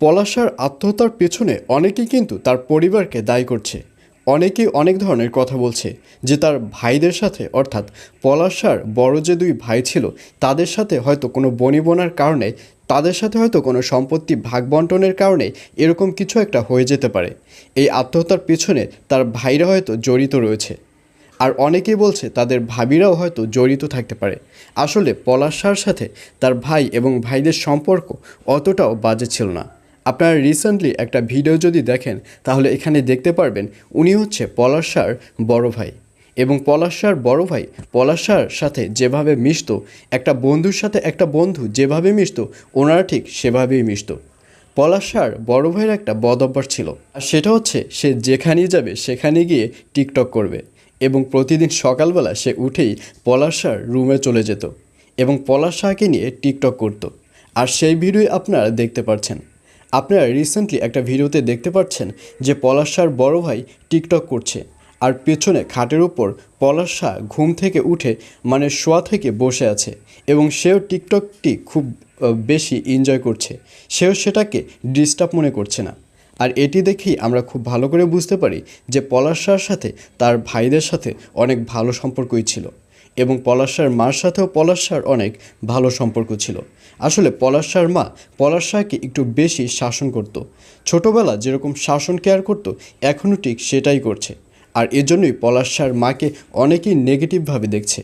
পলাশার আত্মহত্যার পেছনে অনেকেই কিন্তু তার পরিবারকে দায়ী করছে। অনেকেই অনেক ধরনের কথা বলছে যে তার ভাইদের সাথে, অর্থাৎ পলাশার বড় যে দুই ভাই ছিল, তাদের সাথে হয়তো কোনো বনিবনার কারণে, তাদের সাথে হয়তো কোনো সম্পত্তি ভাগ বন্টনের কারণে এরকম কিছু একটা হয়ে যেতে পারে। এই আত্মহত্যার পেছনে তার ভাইরা হয়তো জড়িত রয়েছে। আর অনেকেই বলছে তাদের ভাবিরাও হয়তো জড়িত থাকতে পারে। আসলে পলাশার সাথে তার ভাই এবং ভাইদের সম্পর্ক অতটাও বাজে ছিল না। আপনারা রিসেন্টলি একটা ভিডিও যদি দেখেন, তাহলে এখানে দেখতে পারবেন উনি হচ্ছে পলাশার বড় ভাই। এবং পলাশার বড় ভাই পলাশার সাথে যেভাবে মিশতো, একটা বন্ধুর সাথে একটা বন্ধু যেভাবে মিশত, ওনারা ঠিক সেভাবেই মিশতো। পলাশার বড় ভাইয়ের একটা বদ ছিল। আর সেটা হচ্ছে, সে যেখানেই যাবে, সেখানে গিয়ে টিকটক করবে। এবং প্রতিদিন সকালবেলা সে উঠেই পলাশার রুমে চলে যেত। এবং পলাশাকে নিয়ে টিকটক করত। আর সেই ভিডিও আপনারা দেখতে পাচ্ছেন আপনারা রিসেন্টলি একটা ভিডিওতে দেখতে পাচ্ছেন যে পলাশার বড় ভাই টিকটক করছে। আর পেছনে খাটের উপর পলাশা ঘুম থেকে উঠে মানে শোয়া থেকে বসে আছে এবং সেও টিকটকটি খুব বেশি এনজয় করছে। সেও সেটাকে ডিস্টার্ব মনে করছে না। আর এটি দেখেই আমরা খুব ভালো করে বুঝতে পারি যে পলাশার সাথে তার ভাইদের সাথে অনেক ভালো সম্পর্কই ছিল। এবং পলাশার মার সাথেও পলাশার অনেক ভালো সম্পর্ক ছিল। আসলে পলাশার মা পলাশাকে একটু বেশি শাসন করত। ছোটবেলা যেরকম শাসন কেয়ার করত এখনও ঠিক সেটাই করছে। আর এজন্যই পলাশার মাকে অনেকেই নেগেটিভভাবে দেখছে।